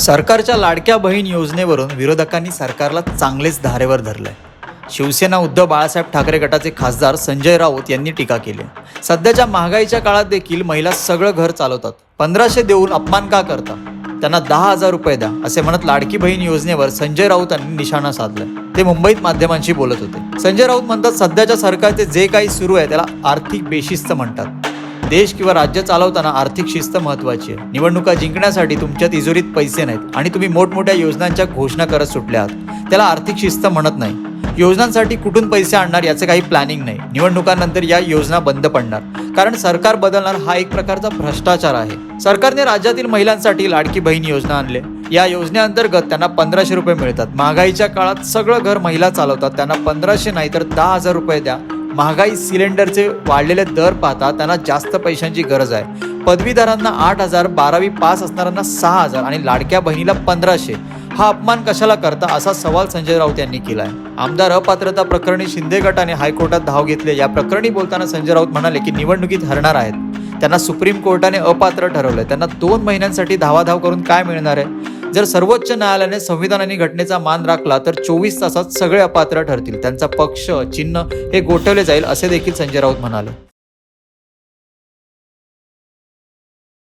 सरकारच्या लाडक्या बहीण योजनेवरून विरोधकांनी सरकारला चांगलेच धारेवर धरलंय. शिवसेना उद्धव बाळासाहेब ठाकरे गटाचे खासदार संजय राऊत यांनी टीका केली. आहे. सध्याच्या महागाईच्या काळात देखील महिला सगळं घर चालवतात. पंधराशे देऊन अपमान का करता त्यांना दहा हजार रुपये द्या असे म्हणत लाडकी बहीण योजनेवर संजय राऊत यांनी निशाणा साधलाय. ते मुंबईत माध्यमांशी बोलत होते. संजय राऊत म्हणतात सध्याच्या सरकारचे जे काही सुरू आहे त्याला आर्थिक बेशिस्त म्हणतात. देश किंवा राज्य चालवताना आर्थिक शिस्त महत्वाची आहे. निवडणुका जिंकण्यासाठी तुमच्या तिजोरीत पैसे नाहीत आणि तुम्ही मोठमोठ्या योजनांच्या घोषणा करत सुटल्या आहात त्याला आर्थिक शिस्त म्हणत नाही. योजनांसाठी कुठून पैसे आणणार याचं काही प्लॅनिंग नाही. निवडणुकांनंतर या योजना बंद पडणार. कारण सरकार बदलणार हा एक प्रकारचा भ्रष्टाचार आहे. सरकारने राज्यातील महिलांसाठी लाडकी बहीण योजना आणले. या योजनेअंतर्गत त्यांना पंधराशे रुपये मिळतात. महागाईच्या काळात सगळं घर महिला चालवतात. त्यांना पंधराशे नाही तर दहा हजार रुपये द्या. महागाई सिलेंडरचे वाढलेले दर पाहता त्यांना जास्त पैशांची गरज आहे. पदवीधरांना आठ हजार बारावी पास असणाऱ्यांना सहा हजार आणि लाडक्या बहिणीला पंधराशे. हा अपमान कशाला करता असा सवाल संजय राऊत यांनी केला आहे आमदार अपात्रता प्रकरणी शिंदे गटाने हायकोर्टात धाव घेतली या प्रकरणी बोलताना संजय राऊत म्हणाले की निवडणुकीत हरणार आहेत. त्यांना सुप्रीम कोर्टाने अपात्र ठरवलंय. त्यांना दोन महिन्यांसाठी धावाधाव करून काय मिळणार आहे? जर सर्वोच्च न्यायालयाने संविधान आणि घटनेचा मान राखला तर चोवीस तासात सगळे अपात्र ठरतील. त्यांचा पक्ष चिन्ह हे गोठवले जाईल असे देखील संजय राऊत म्हणाले.